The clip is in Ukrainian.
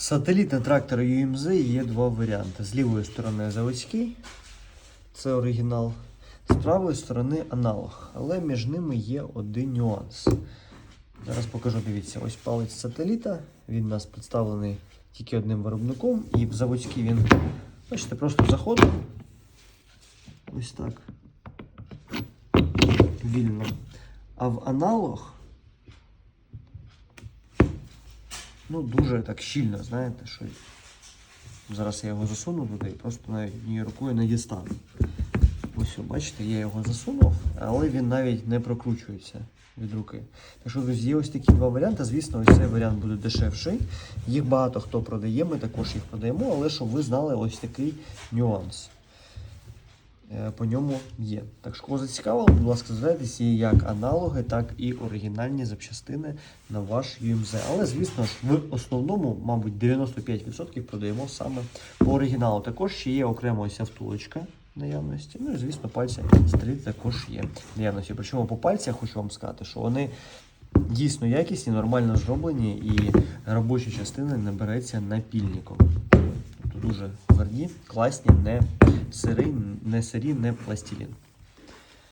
Сателітний трактор UMZ є два варіанти. З лівої сторони заводський, це оригінал, з правої сторони аналог. Але між ними є один нюанс. Зараз покажу, дивіться, ось палець сателіта. Він у нас представлений тільки одним виробником. І в заводський він, бачите, просто заходить. Ось так. Вільно. А в аналог ну, дуже так щільно, знаєте, що зараз я його засуну туди і просто навіть рукою не дістану. Ось, бачите, я його засунув, але він навіть не прокручується від руки. Так що, друзі, є ось такі два варіанти. Звісно, ось цей варіант буде дешевший. Їх багато хто продає, ми також їх продаємо, але щоб ви знали ось такий нюанс. Е, По ньому є. Так що, кого зацікавило, будь ласка, звертайтеся є як аналоги, так і оригінальні запчастини на ваш UMZ. Але, звісно ж, в основному, мабуть, 95% продаємо саме по оригіналу. Також ще є окремо ось ця втулочка наявності. Ну і звісно, пальці стріт також є наявності. Причому по пальцях хочу вам сказати, що вони дійсно якісні, нормально зроблені і робочі частини не береться напільником. Дуже тверді, класні, не сирі, не сирі, не пластилін.